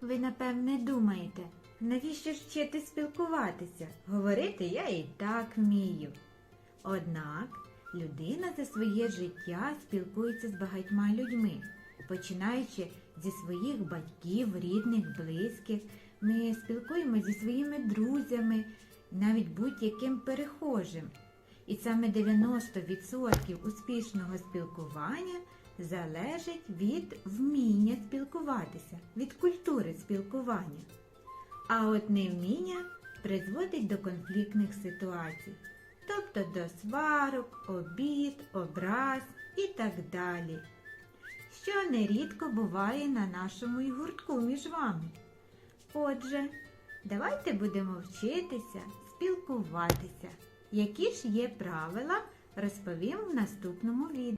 Ви, напевне, думаєте, навіщо вчити спілкуватися? Говорити я і так вмію. Однак людина за своє життя спілкується з багатьма людьми, починаючи зі своїх батьків, рідних, близьких. Ми спілкуємося зі своїми друзями, навіть будь-яким перехожим. І саме 90% успішного спілкування залежить від вміння спілкуватися, від культури спілкування. А от невміння призводить до конфліктних ситуацій, тобто до сварок, обід, образ і так далі, що нерідко буває на нашому й гуртку між вами. Отже, давайте будемо вчитися спілкуватися. Які ж є правила, розповім в наступному відео.